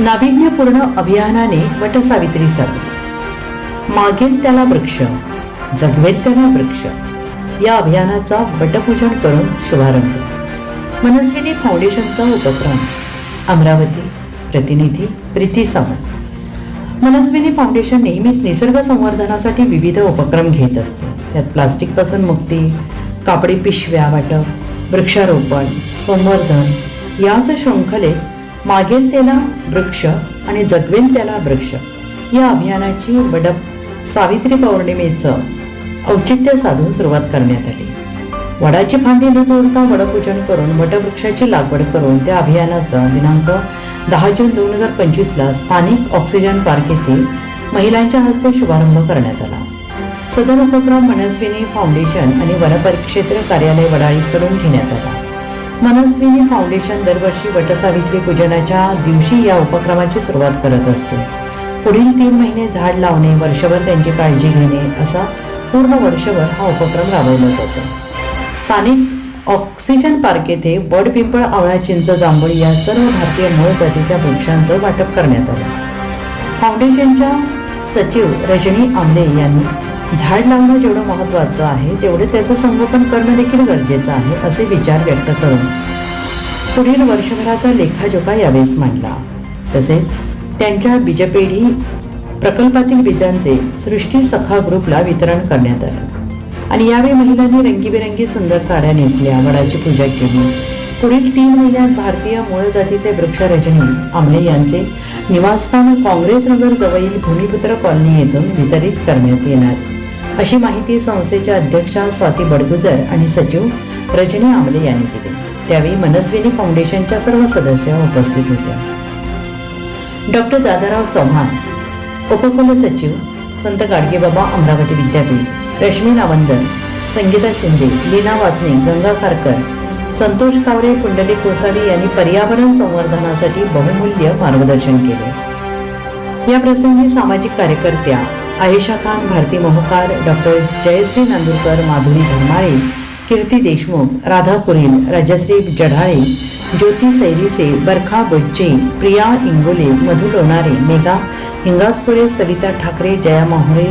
नाविन्यपूर्ण अभियानाने वटसावित्री साजरी मागेल त्याला वृक्ष जगवेल त्याला वृक्ष. या अभियानाचा वटपूजन करून शुभारंभ. मनस्विनी फाउंडेशनचा उपक्रम. अमरावती प्रतिनिधी प्रीती सावंत. मनस्विनी फाउंडेशन नेहमीच निसर्ग संवर्धनासाठी विविध उपक्रम घेत असते. त्यात प्लास्टिकपासून मुक्ती कापडी पिशव्या वाटप वृक्षारोपण संवर्धन याच शृंखलेत मागेल त्याला वृक्ष आणि जगवेल त्याला वृक्ष. या अभियानाची वडप सावित्री पौर्णिमेचं औचित्य साधून सुरुवात करण्यात आली. वडाची फांदी न तोडता वडपूजन करून वटवृक्षाची लागवड करून त्या अभियानाचा दिनांक दहा जून दोन हजार पंचवीसला स्थानिक ऑक्सिजन पार्क येथे महिलांच्या हस्ते शुभारंभ करण्यात आला. सदर उपक्रम मनस्विनी फाउंडेशन आणि वनपरिक्षेत्र कार्यालय वडाळीकडून घेण्यात आला. मनस्विनी फाउंडेशन दरवर्षी वटसावित्री पूजनाच्या दिवशी या उपक्रमाची सुरुवात करत असते. पुढील तीन महिने झाड लावणे वर्षभर त्यांची काळजी घेणे असा पूर्ण वर्षभर हा उपक्रम राबवला जातो. स्थानिक ऑक्सिजन पार्क येथे वड पिंपळ आवळा चिंच जांभूळ या सर्व भारतीय मूळ जातीच्या वृक्षांचं वाटप करण्यात आलं. फाउंडेशनच्या सचिव रजनी आमले यांनी झाड लावणं जेवढं महत्त्वाचं आहे तेवढे त्याचं संगोपन करणं देखील गरजेचं आहे असे विचार व्यक्त करून पुढील वर्षभराचा लेखाजोखा यावेळेस मांडला. तसेच त्यांच्या बीजपेढी प्रकल्पातील बीजांचे सृष्टी सखा ग्रुपला वितरण करण्यात आलं. आणि यावेळी महिलांनी रंगीबेरंगी सुंदर साड्या नेसल्या वडाची पूजा केली. पुढील तीन महिन्यात भारतीय मूळ जातीचे वृक्ष रजनी आमले यांचे निवासस्थान काँग्रेस नगर जवळील भूमिपुत्र कॉलनी येथून वितरित करण्यात येणार. अशी माहिती संस्थेच्या अध्यक्षा स्वाती बडगुजर आणि सचिव रजनी आमले यांनी दिली. त्यावेळी मनस्विनी फाउंडेशनच्या सर्व सदस्य उपस्थित होत्या. डॉक्टर दादाराव चव्हाण उपकुल सचिव संत गाडगेबाबा अमरावती विद्यापीठ रश्मी नावंदर संगीता शिंदे लीना वासने गंगा खारकर संतोष कावरे कुंडली कोसावी यांनी पर्यावरण संवर्धनासाठी बहुमूल्य मार्गदर्शन केले. या प्रसंगी सामाजिक कार्यकर्त्या आयशा खान भारती मोहकार डॉक्टर जयश्री नांदूरकर माधुरी धर्माळे कीर्ती देशमुख राधा कुरील राजश्री जढाळे ज्योती सैरिसे बरखा बुच्चे प्रिया इंगोले मधु लोणारे मेघा हिंगासपुरे सविता ठाकरे जया माहुरे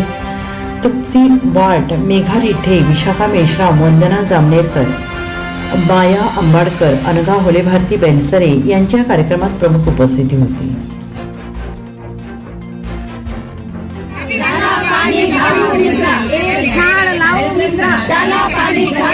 तुप्ती वाट मेघा रिठे विशाखा मेश्राम वंदना जामनेरकर माया आंबाडकर अनगा होले भारती बेलसरे यांच्या कार्यक्रमात प्रमुख उपस्थिती होती. पाणी घालून निघला एक झाड लावून निघला त्याला पाणी